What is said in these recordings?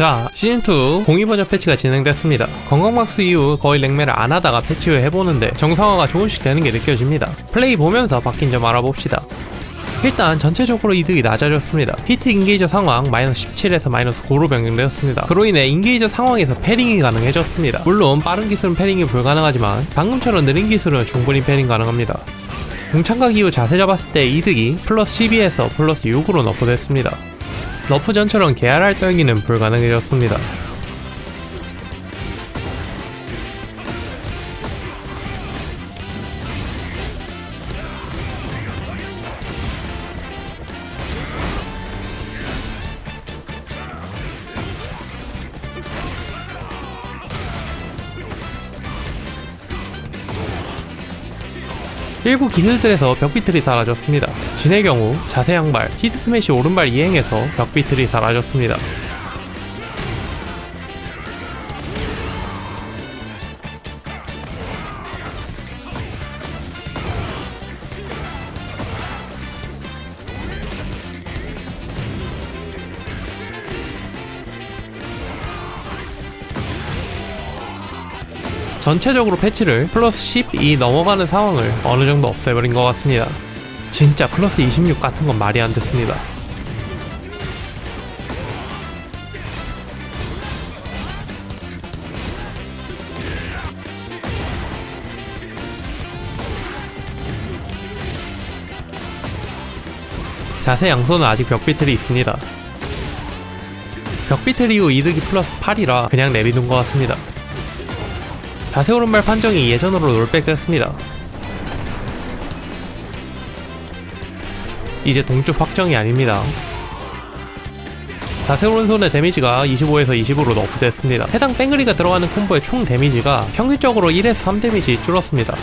자, 시즌2 공이버전 패치가 진행됐습니다. 건강박스 이후 거의 랭매를 안 하다가 패치 후에 해보는데 정상화가 조금씩 되는 게 느껴집니다. 플레이 보면서 바뀐 점 알아봅시다. 일단 전체적으로 이득이 낮아졌습니다. 히트 인게이저 상황 마이너스 17에서 마이너스 9로 변경되었습니다. 그로 인해 인게이저 상황에서 패링이 가능해졌습니다. 물론 빠른 기술은 패링이 불가능하지만 방금처럼 느린 기술은 충분히 패링 가능합니다. 공창각 이후 자세 잡았을 때 이득이 플러스 12에서 플러스 6으로 너프됐습니다. 너프 전처럼 계열할 떨기는 불가능해졌습니다. 일부 기술들에서 벽비틀이 사라졌습니다. 진의 경우 자세 양발, 히트 스매시 오른발 이행에서 벽비틀이 사라졌습니다. 전체적으로 패치를 플러스 10이 넘어가는 상황을 어느 정도 없애버린 것 같습니다. 진짜 플러스 26 같은 건 말이 안 됐습니다. 자세 양손은 아직 벽비틀이 있습니다. 벽비틀 이후 이득이 플러스 8이라 그냥 내비둔 것 같습니다. 자세 오른발 판정이 예전으로 롤백됐습니다. 이제 동쪽 확정이 아닙니다. 자세 오른손의 데미지가 25에서 20으로 너프됐습니다. 해당 뺑그리가 들어가는 콤보의 총 데미지가 평균적으로 1에서 3 데미지 줄었습니다.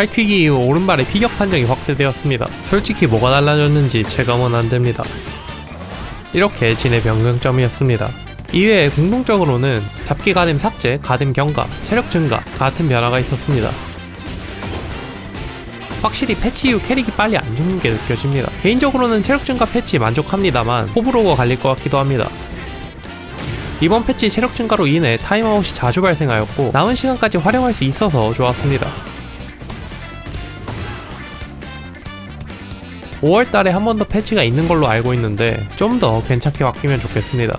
팔퀴기 이후 오른발의 피격 판정이 확대되었습니다. 솔직히 뭐가 달라졌는지 체감은 안됩니다. 이렇게 진의 변경점이었습니다. 이외에 공통적으로는 잡기 가림 삭제, 가dim 경과, 체력 증가 같은 변화가 있었습니다. 확실히 패치 이후 캐릭이 빨리 안 죽는 게 느껴집니다. 개인적으로는 체력 증가 패치 만족합니다만 호불호가 갈릴 것 같기도 합니다. 이번 패치 체력 증가로 인해 타임아웃이 자주 발생하였고 남은 시간까지 활용할 수 있어서 좋았습니다. 5월 달에 한 번 더 패치가 있는 걸로 알고 있는데 좀 더 괜찮게 바뀌면 좋겠습니다.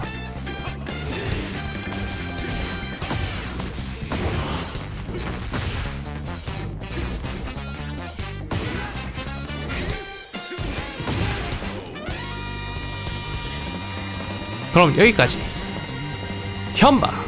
그럼 여기까지 현바